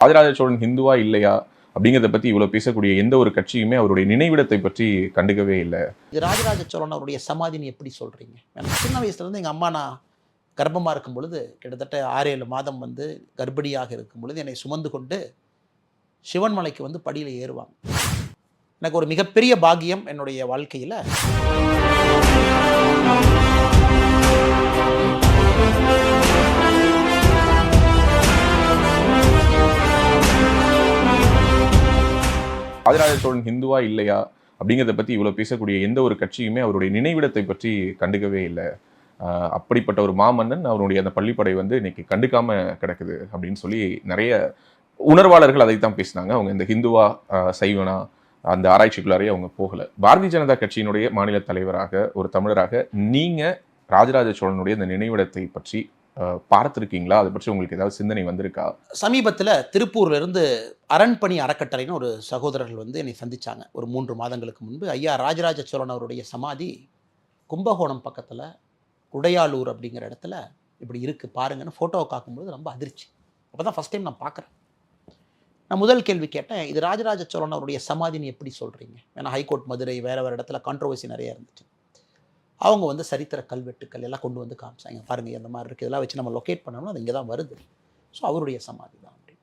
ராஜராஜ சோழன் ஹிந்துவா இல்லையா அப்படிங்கிறத பத்தி இவ்வளவு பேசக்கூடிய எந்த ஒரு கட்சியுமே அவருடைய நினைவிடத்தை பற்றி கண்டுக்கவே இல்லை. இது ராஜராஜ சோழன் அவருடைய சமாதினு எப்படி சொல்கிறீங்க எனக்கு சின்ன வயசுலேருந்து எங்கள் அம்மா நான் கர்ப்பமாக இருக்கும் பொழுது கிட்டத்தட்ட ஆறு ஏழு மாதம் வந்து கர்ப்பிணியாக இருக்கும் பொழுது என்னை சுமந்து கொண்டு சிவன்மலைக்கு வந்து படியில் ஏறுவாங்க. எனக்கு ஒரு மிகப்பெரிய பாக்கியம் என்னுடைய வாழ்க்கையில். ராஜராஜ சோழன் ஹிந்துவா இல்லையா அப்படிங்கிறத பற்றி இவ்வளோ பேசக்கூடிய எந்த ஒரு கட்சியுமே அவருடைய நினைவிடத்தை பற்றி கண்டுக்கவே இல்லை. அப்படிப்பட்ட ஒரு மாமன்னன் அவருடைய அந்த பள்ளிப்படை வந்து இன்னைக்கு கண்டுக்காம கிடக்குது அப்படின்னு சொல்லி நிறைய உணர்வாளர்கள் அதைத்தான் பேசினாங்க. அவங்க இந்த ஹிந்துவா சைவனா அந்த ஆராய்ச்சிக்குள்ளாரே அவங்க போகல. பாரதிய ஜனதா கட்சியினுடைய மாநில தலைவராக ஒரு தமிழராக நீங்க ராஜராஜ சோழனுடைய இந்த நினைவிடத்தை பற்றி பார்த்துருக்கீங்களா? அதை பற்றி உங்களுக்கு ஏதாவது சிந்தனை வந்திருக்கா? சமீபத்தில் திருப்பூர்லேருந்து அரண்பணி அறக்கட்டளைன்னு ஒரு சகோதரர்கள் வந்து என்னை சந்திச்சாங்க. ஒரு மூன்று மாதங்களுக்கு முன்பு. ஐயா ராஜராஜ சோழன் அவருடைய சமாதி கும்பகோணம் பக்கத்தில் உடையாளூர் அப்படிங்கிற இடத்துல இப்படி இருக்குது பாருங்கன்னு ஃபோட்டோவை பார்க்கும்போது ரொம்ப அதிர்ச்சி. அப்போ தான் ஃபஸ்ட் டைம் நான் பார்க்குறேன் நான் முதல் கேள்வி கேட்டேன் இது ராஜராஜ சோழன் அவருடைய சமாதின்னு எப்படி சொல்கிறீங்க ஏன்னா ஹைகோர்ட் மதுரை வேறு வேறு இடத்துல கான்ட்ரவர்சி நிறைய இருந்துச்சு. அவங்க வந்து சரித்திர கல்வெட்டுக்கள் எல்லாம் கொண்டு வந்து காமிச்சாங்க. பாருங்கள் இந்த மாதிரி இருக்குது இதெல்லாம் வச்சு நம்ம லொக்கேட் பண்ணோம்னா அது இங்கே தான் வருது. ஸோ அவருடைய சமாதி தான் அப்படின்னு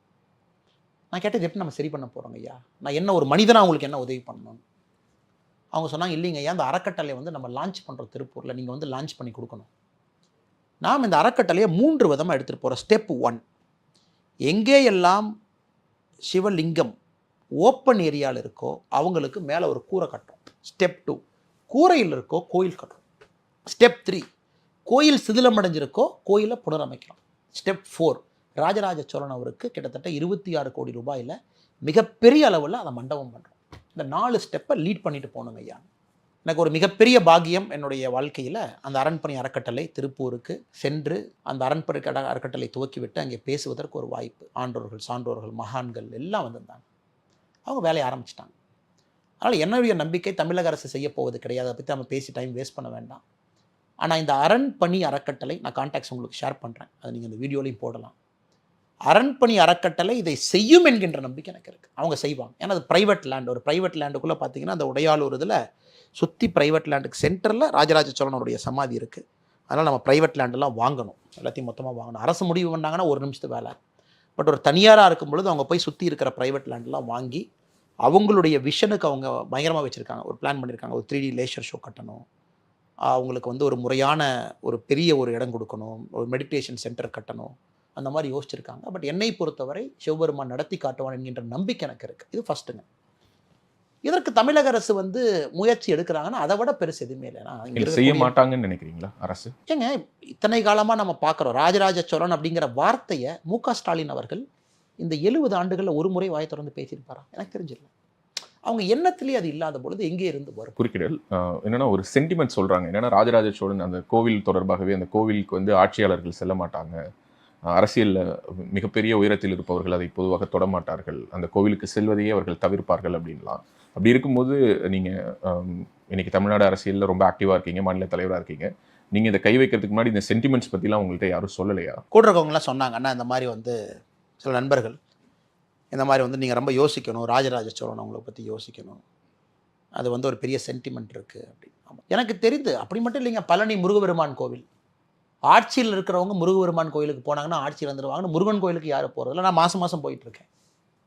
நான் கேட்டது எப்படி நம்ம சரி பண்ண போகிறோங்க ஐயா? நான் என்ன ஒரு மனிதனாக அவங்களுக்கு என்ன உதவி பண்ணணும்? அவங்க சொன்னாங்க இல்லைங்க ஐயா அந்த அறக்கட்டளை வந்து நம்ம லான்ச் பண்ணுறோம் திருப்பூரில் நீங்கள் வந்து லான்ச் பண்ணி கொடுக்கணும். நாம் இந்த அறக்கட்டளையை மூன்று விதமாக எடுத்துகிட்டு போகிறோம் ஸ்டெப் ஒன் எங்கே எல்லாம் சிவலிங்கம் ஓப்பன் ஏரியாவில் இருக்கோ அவங்களுக்கு மேலே ஒரு கூரை கட்டுறோம். ஸ்டெப் டூ கூரையில் இருக்கோ கோயில் கட்டுறோம். ஸ்டெப் த்ரீ கோயில் சிதிலம் அடைஞ்சிருக்கோ கோயிலை புனரமைக்கிறோம் ஸ்டெப் ஃபோர் ராஜராஜ சோழன் அவருக்கு கிட்டத்தட்ட இருபத்தி ஆறு கோடி ரூபாயில் மிகப்பெரிய அளவில் அதை மண்டபம் பண்ணுறோம். இந்த நாலு ஸ்டெப்பை லீட் பண்ணிட்டு போகணுங்க ஐயா. எனக்கு ஒரு மிகப்பெரிய பாகியம் என்னுடைய வாழ்க்கையில் அந்த அரண்பணி அறக்கட்டளை திருப்பூருக்கு சென்று அந்த அரண்பணி கட- அறக்கட்டளை துவக்கி விட்டு அங்கே பேசுவதற்கு ஒரு வாய்ப்பு. ஆண்டோர்கள் சான்றோர்கள் மகான்கள் எல்லாம் வந்திருந்தாங்க. அவங்க வேலையை ஆரம்பிச்சிட்டாங்க. அதனால் என்னுடைய நம்பிக்கை தமிழக அரசு செய்ய போவது கிடையாது. அதை பற்றி நம்ம பேசி டைம் வேஸ்ட் பண்ண வேண்டாம். ஆனால் இந்த அரண் பணி அறக்கட்டளை நான் கான்டாக்ட்ஸ் உங்களுக்கு ஷேர் பண்ணுறேன் அதை நீங்கள் இந்த வீடியோலையும் போடலாம். அரண்பணி அறக்கட்டளை இதை செய்யும் என்கின்ற நம்பிக்கை எனக்கு இருக்குது அவங்க செய்வாங்க. ஏன்னா அது ப்ரைவேட் லேண்ட் ஒரு ப்ரைவேட் லேண்டுக்குள்ளே பார்த்தீங்கன்னா அந்த உடையாளூர் இதில் சுற்றி ப்ரைவேட் லேண்டுக்கு சென்டரில் ராஜராஜ சோழனுடைய சமாதி இருக்குது அதனால் நம்ம ப்ரைவேட் லேண்டெல்லாம் வாங்கணும். எல்லாத்தையும் மொத்தமாக வாங்கணும். அரசு முடிவு பண்ணாங்கன்னா ஒரு நிமிஷத்து வேலை. பட் ஒரு தனியாராக இருக்கும் பொழுது அவங்க போய் சுற்றி இருக்கிற ப்ரைவேட் லேண்டெல்லாம் வாங்கி அவங்களுடைய விஷனுக்கு அவங்க பயங்கரமாக வச்சுருக்காங்க. ஒரு பிளான் பண்ணியிருக்காங்க ஒரு த்ரீ டி லேசர் ஷோ கட்டணும். அவங்களுக்கு வந்து ஒரு முறையான ஒரு பெரிய ஒரு இடம் கொடுக்கணும் ஒரு மெடிடேஷன் சென்டர் கட்டணும் அந்த மாதிரி யோசிச்சிருக்காங்க. பட் என்னை பொறுத்தவரை சிவபெருமான் நடத்தி காட்டுவான் என்கின்ற நம்பிக்கை எனக்கு இருக்குது இது ஃபஸ்ட்டுங்க இதற்கு தமிழக அரசு வந்து முயற்சி எடுக்கிறாங்கன்னா அதை விட பெருசு எதுவுமே இல்லை. செய்ய மாட்டாங்கன்னு நினைக்கிறீங்களா அரசு? ஏங்க இத்தனை காலமாக நம்ம பார்க்குறோம். ராஜராஜ சோழன் அப்படிங்கிற வார்த்தையை மு க ஸ்டாலின் அவர்கள் இந்த எழுபது ஆண்டுகளில் ஒரு முறை வாய் திறந்து பேசியிருப்பாரா? எனக்கு தெரிஞ்சிடல அவங்க எண்ணத்திலேயே அது இல்லாத பொழுது எங்கே இருந்து வரும்? குறுக்கிடல். என்னன்னா ஒரு சென்டிமெண்ட் சொல்றாங்க. என்னன்னா ராஜராஜ சோழன் அந்த கோவில் தொடர்பாகவே அந்த கோவிலுக்கு வந்து ஆட்சியாளர்கள் செல்ல மாட்டாங்க. அரசியல்ல மிகப்பெரிய உயரத்தில் இருப்பவர்கள் அதை பொதுவாக தொடமாட்டார்கள் அந்த கோவிலுக்கு செல்வதையே அவர்கள் தவிர்ப்பார்கள் அப்படின்லாம். அப்படி இருக்கும்போது நீங்க ஆம், இன்னைக்கு தமிழ்நாடு அரசியல்ல ரொம்ப ஆக்டிவா இருக்கீங்க மாநில தலைவரா இருக்கீங்க. நீங்க இதை கை வைக்கிறதுக்கு முன்னாடி இந்த சென்டிமெண்ட்ஸ் பத்திலாம் உங்கள்கிட்ட யாரும் சொல்லலையா? கூட இருக்கவங்கலாம் சொன்னாங்க அண்ணா இந்த மாதிரி வந்து சில நண்பர்கள் இந்த மாதிரி வந்து நீங்கள் ரொம்ப யோசிக்கணும் ராஜராஜ சோழன் அவங்கள பற்றி யோசிக்கணும். அது வந்து ஒரு பெரிய சென்டிமெண்ட் இருக்குது அப்படி. ஆமாம் எனக்கு தெரிந்து அப்படி மட்டும் இல்லைங்க பழனி முருகபெருமான் கோவில். ஆட்சியில் இருக்கிறவங்க முருகபெருமான் கோயிலுக்கு போனாங்கன்னா ஆட்சியில் வந்துடுவாங்கன்னு முருகன் கோயிலுக்கு யார் போகிறதில்ல நான் மாதம் மாதம் போயிட்டுருக்கேன்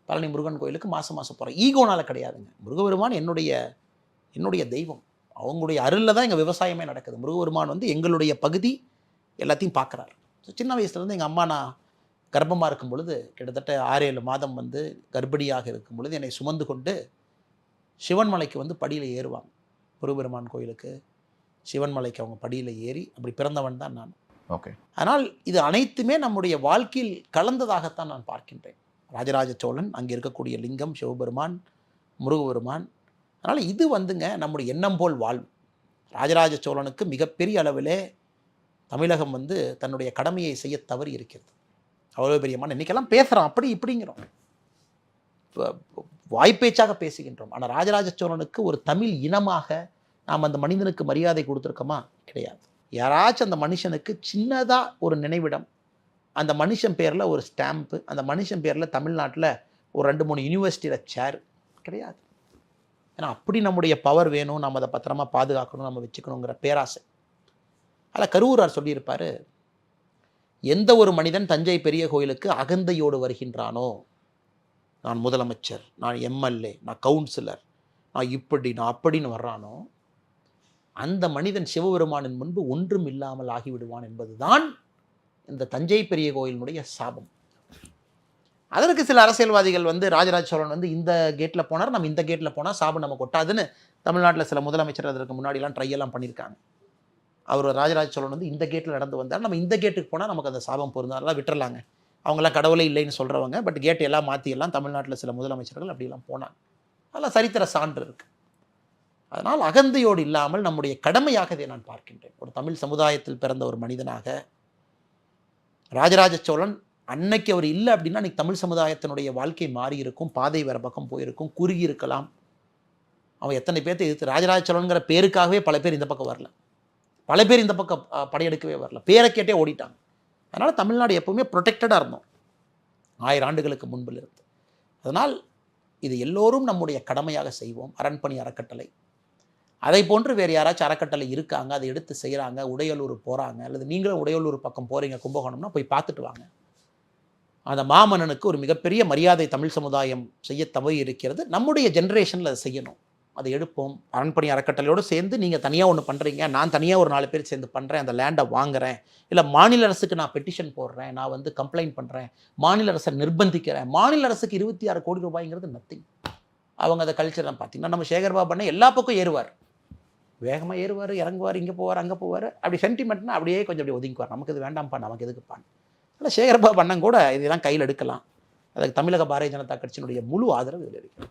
பழனி முருகன் கோயிலுக்கு மாதம் மாதம் போகிறேன் ஈகோனால் கிடையாதுங்க. முருகபெருமான் என்னுடைய என்னுடைய தெய்வம். அவங்களுடைய அருளில் தான் எங்கள் விவசாயமே நடக்குது. முருகபெருமான் வந்து எங்களுடைய பகுதி எல்லாத்தையும் பார்க்குறாரு. ஸோ சின்ன வயசுலேருந்து எங்கள் அம்மா நான் கர்ப்பமாக இருக்கும் பொழுது கிட்டத்தட்ட ஆறு ஏழு மாதம் வந்து கர்ப்பிணியாக இருக்கும் பொழுது என்னை சுமந்து கொண்டு சிவன்மலைக்கு வந்து படியில் ஏறுவாங்க முருகபெருமான் கோயிலுக்கு. சிவன்மலைக்கு அவங்க படியில் ஏறி அப்படி பிறந்தவன் தான் நான். ஓகே. ஆனால் இது அனைத்துமே நம்முடைய வாழ்க்கையில் கலந்ததாகத்தான் நான் பார்க்கின்றேன். ராஜராஜ சோழன் அங்கே இருக்கக்கூடிய லிங்கம் சிவபெருமான் முருகபெருமான். அதனால் இது வந்துங்க நம்முடைய எண்ணம் போல் வாழ்வு. ராஜராஜ சோழனுக்கு மிகப்பெரிய அளவிலே தமிழகம் வந்து தன்னுடைய கடமையை செய்ய தவறி இருக்கிறது. அவ்வளோ பெரியமான இன்னைக்கெல்லாம் பேசுகிறோம் அப்படி இப்படிங்கிறோம். வாய்ப்பேச்சாக பேசுகின்றோம். ஆனால் ராஜராஜ சோழனுக்கு ஒரு தமிழ் இனமாக நாம் அந்த மனிதனுக்கு மரியாதை கொடுத்துருக்கோமா? கிடையாது. யாராச்சும் அந்த மனுஷனுக்கு சின்னதாக ஒரு நினைவிடம் அந்த மனுஷன் பேரில் ஒரு ஸ்டாம்ப்பு அந்த மனுஷன் பேரில் தமிழ்நாட்டில் ஒரு ரெண்டு மூணு யூனிவர்சிட்டியில் சேர் கிடையாது. ஏன்னா அப்படி நம்முடைய பவர் வேணும். நம்ம அதை பத்திரமா பாதுகாக்கணும் நம்ம வச்சுக்கணுங்கிற பேராசை. அதில் கருவூரார் சொல்லியிருப்பார் எந்த ஒரு மனிதன் தஞ்சை பெரிய கோயிலுக்கு அகந்தையோடு வருகின்றானோ? நான் முதலமைச்சர் நான் எம்எல்ஏ நான் கவுன்சிலர் நான் இப்படி நான் அப்படின்னு வர்றானோ? அந்த மனிதன் சிவபெருமானின் முன்பு ஒன்றும் இல்லாமல் ஆகிவிடுவான் என்பதுதான் இந்த தஞ்சை பெரிய கோயிலினுடைய சாபம். அதற்கு சில அரசியல்வாதிகள் வந்து ராஜராஜ சோழன் வந்து இந்த கேட்டில் போனார் நம்ம இந்த கேட்டில் போனால் சாபம் நமக்கு ஒட்டாதுன்னு தமிழ்நாட்டில் சில முதலமைச்சர் அதற்கு முன்னாடிலாம் ட்ரை எல்லாம் பண்ணியிருக்காங்க. அவர் ராஜராஜ சோழன் வந்து இந்த கேட்டில் நடந்து வந்தார். நம்ம இந்த கேட்டுக்கு போனால் நமக்கு அந்த சாபம் பொருந்தும். அதெல்லாம் விட்டுறலாங்க. அவங்களாம் கடவுளே இல்லைன்னு சொல்கிறவங்க பட் கேட் எல்லாம் மாற்றி எல்லாம் தமிழ்நாட்டில் சில முதலமைச்சர்கள் அப்படிலாம் போனாங்க. அதெல்லாம் சரித்திர சான்று இருக்குது அதனால் அகந்தையோடு இல்லாமல் நம்முடைய கடமையாக இதை நான் பார்க்கின்றேன். ஒரு தமிழ் சமுதாயத்தில் பிறந்த ஒரு மனிதனாக ராஜராஜ சோழன் அன்னைக்கு அவர் இல்லை அப்படின்னா இன்னைக்கு தமிழ் சமுதாயத்தினுடைய வாழ்க்கை மாறி இருக்கும் பாதை வேறு பக்கம் போயிருக்கும் குறுகி இருக்கலாம் அவன் எத்தனை பேர்த்தை எதிர்த்து ராஜராஜ சோழனுங்கிற பேருக்காகவே பல பேர் இந்த பக்கம் வரல. பல பேர் இந்த பக்கம் படையெடுக்கவே வரல. பேரை கேட்டே ஓடிட்டாங்க. அதனால் தமிழ்நாடு எப்பவுமே ப்ரொடெக்டடாக இருந்தோம். ஆயிரம் ஆண்டுகளுக்கு முன்பில் இருந்து அதனால் இது எல்லோரும் நம்முடைய கடமையாக செய்வோம். அரண்பணி அறக்கட்டளை. அதை போன்று வேறு யாராச்சும் அறக்கட்டளை இருக்காங்க அதை எடுத்து செய்கிறாங்க உடையலூர் போகிறாங்க அல்லது நீங்களும் உடையலூர் பக்கம் போகிறீங்க கும்பகோணம்னா போய் பார்த்துட்டு வாங்க. அந்த மாமன்னனுக்கு ஒரு மிகப்பெரிய மரியாதை தமிழ் சமுதாயம் செய்ய தவறி இருக்கிறது நம்முடைய ஜென்ரேஷனில் அதை செய்யணும். அதை எடுப்போம். அரண்பணி அறக்கட்டளையோடு சேர்ந்து நீங்கள் தனியாக ஒன்று பண்ணுறீங்க நான் தனியாக ஒரு நாலு பேர் சேர்ந்து பண்ணுறேன் அந்த லேண்டை வாங்குறேன். இல்லை மாநில அரசுக்கு நான் பெட்டிஷன் போடுறேன். நான் வந்து கம்ப்ளைண்ட் பண்ணுறேன் மாநில அரசை நிர்பந்திக்கிறேன். மாநில அரசுக்கு இருபத்தி ஆறு கோடி ரூபாய்ங்கிறது நத்திங் அவங்க அதை கல்ச்சர் பார்த்தீங்கன்னா நம்ம சேகர்பாபு பண்ண எல்லா பக்கம் ஏறுவார். வேகமாக ஏறுவார் இறங்குவார் இங்கே போவார் அங்கே போவார். அப்படி சென்டிமெண்ட்னா அப்படியே கொஞ்சம் அப்படி ஒதுங்குவார். நமக்கு இது வேண்டாம்ப்பா நமக்கு எதுக்குப்பான் இல்லை சேகர்பாபு அண்ணன் கூட இதெல்லாம் கையில் எடுக்கலாம். அதுக்கு தமிழக பாரதிய ஜனதா கட்சியினுடைய முழு ஆதரவு இதில் இருக்கு.